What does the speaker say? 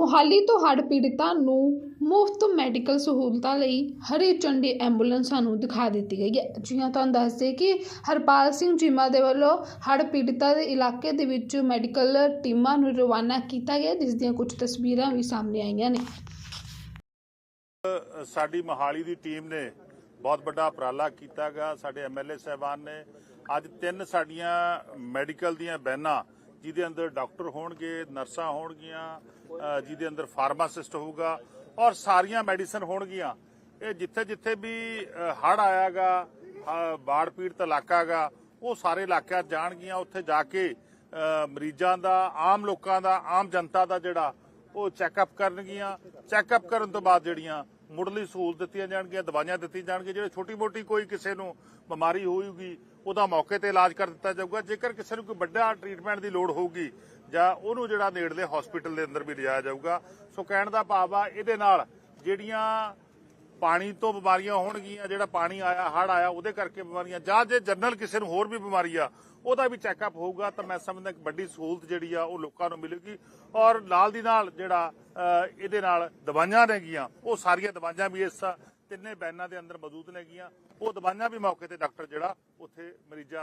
ਮੋਹਾਲੀ ਤੋਂ ਹੜ੍ਹ ਪੀੜਤਾਂ ਨੂੰ ਮੁਫਤ ਮੈਡੀਕਲ ਸਹੂਲਤਾਂ ਲਈ ਹਰੀ ਝੰਡੀ ਐਂਬੂਲੈਂਸਾਂ ਨੂੰ ਦਿਖਾ ਦਿੱਤੀ ਗਈ ਹੈ। ਜਿਵੇਂ ਤੁਹਾਨੂੰ ਦੱਸਦੇ ਕਿ ਹਰਪਾਲ ਸਿੰਘ ਚੀਮਾ ਦੇ ਵੱਲੋਂ ਹੜ੍ਹ ਪੀੜਤਾਂ ਦੇ ਇਲਾਕੇ ਦੇ ਵਿੱਚ ਮੈਡੀਕਲ ਟੀਮਾਂ ਨੂੰ ਰਵਾਨਾ ਕੀਤਾ ਗਿਆ, ਜਿਸ ਦੀਆਂ ਕੁਝ ਤਸਵੀਰਾਂ ਵੀ ਸਾਹਮਣੇ ਆਈਆਂ ਨੇ। ਸਾਡੀ ਮੋਹਾਲੀ ਦੀ ਟੀਮ ਨੇ ਬਹੁਤ ਵੱਡਾ ਉਪਰਾਲਾ ਕੀਤਾਗਾ ਸਾਡੇ ਐਮਐਲਏ ਸਹਿਬਾਨ ਨੇ ਅੱਜ ਤਿੰਨ ਸਾਡੀਆਂ ਮੈਡੀਕਲ ਦੀਆਂ ਬੈਨਾਂ ਜਿਹਦੇ ਅੰਦਰ ਡਾਕਟਰ ਹੋਣਗੇ, ਨਰਸਾਂ ਹੋਣਗੀਆਂ ਜਿਹਦੇ ਅੰਦਰ ਫਾਰਮਾਸਿਸਟ ਹੋਊਗਾ ਔਰ ਸਾਰੀਆਂ ਮੈਡੀਸਨ ਹੋਣਗੀਆਂ। ਇਹ ਜਿੱਥੇ ਜਿੱਥੇ ਵੀ ਹੜ ਆਇਆਗਾ ਬਾੜ ਪੀੜਤ ਇਲਾਕਾਗਾ, ਉਹ ਸਾਰੇ ਇਲਾਕਿਆਂ ਜਾਣਗੀਆਂ। ਉੱਥੇ ਜਾ ਕੇ ਮਰੀਜ਼ਾਂ ਦਾ, ਆਮ ਲੋਕਾਂ ਦਾ, ਆਮ ਜਨਤਾ ਦਾ ਜਿਹੜਾ ਉਹ ਚੈੱਕਅਪ ਕਰਨਗੀਆਂ। ਚੈੱਕਅਪ ਕਰਨ ਤੋਂ ਬਾਅਦ ਜਿਹੜੀਆਂ ਮੁੱਢਲੀ ਸਹੂਲਤ ਦਿੱਤੀਆਂ ਜਾਣਗੀਆਂ, ਦਵਾਈਆਂ ਦਿੱਤੀਆਂ ਜਾਣਗੀਆਂ, ਜਿਹੜੇ ਛੋਟੀ ਮੋਟੀ ਕੋਈ ਕਿਸੇ ਨੂੰ ਬਿਮਾਰੀ ਹੋਊਗੀ, ਉਹਦਾ ਮੌਕੇ ਤੇ ਇਲਾਜ ਕਰ ਦਿੱਤਾ ਜਾਊਗਾ। ਜੇਕਰ ਕਿਸੇ ਨੂੰ ਕੋਈ ਵੱਡਾ ਟ੍ਰੀਟਮੈਂਟ ਦੀ ਲੋੜ ਹੋਊਗੀ, ਜਾਂ ਉਹਨੂੰ ਜਿਹੜਾ ਨੇੜਲੇ ਹਸਪੀਟਲ ਦੇ ਅੰਦਰ ਵੀ ਲਿਜਾਇਆ ਜਾਊਗਾ। ਸੋ ਕਹਿਣ ਦਾ ਭਾਵ ਆ, ਇਹਦੇ ਨਾਲ ਜਿਹੜੀਆਂ ਪਾਣੀ ਤੋਂ ਬਿਮਾਰੀਆਂ ਹੋਣਗੀਆਂ, ਜਿਹੜਾ ਪਾਣੀ ਆਇਆ ਹੜ ਆਇਆ, ਉਹਦੇ ਕਰਕੇ ਬਿਮਾਰੀਆਂ। ਜਾਂ ਜੇ ਜਨਰਲ ਕਿਸੇ ਨੂੰ ਹੋਰ ਵੀ ਬਿਮਾਰੀ ਆ, ਉਹਦਾ ਵੀ ਚੈੱਕਅਪ ਹੋਊਗਾ, ਤਾਂ ਮੈਂ ਸਮਝਦਾ ਇੱਕ ਵੱਡੀ ਸਹੂਲਤ ਜਿਹੜੀ ਆ, ਉਹ ਲੋਕਾਂ ਨੂੰ ਮਿਲੇਗੀ। ਔਰ ਨਾਲ ਦੀ ਨਾਲ ਜਿਹੜਾ ਇਹਦੇ ਨਾਲ ਦਵਾਈਆਂ ਨੇਗੀਆਂ, ਉਹ ਸਾਰੀਆਂ ਦਵਾਈਆਂ ਵੀ ਇਸ ਤਿੰਨੇ ਬੈਨਾਂ ਦੇ ਅੰਦਰ ਮੌਜੂਦ ਨੇਗੀਆਂ। ਉਹ ਦਵਾਈਆਂ ਵੀ ਮੌਕੇ ਤੇ ਡਾਕਟਰ ਜਿਹੜਾ, ਉੱਥੇ ਮਰੀਜ਼ਾਂ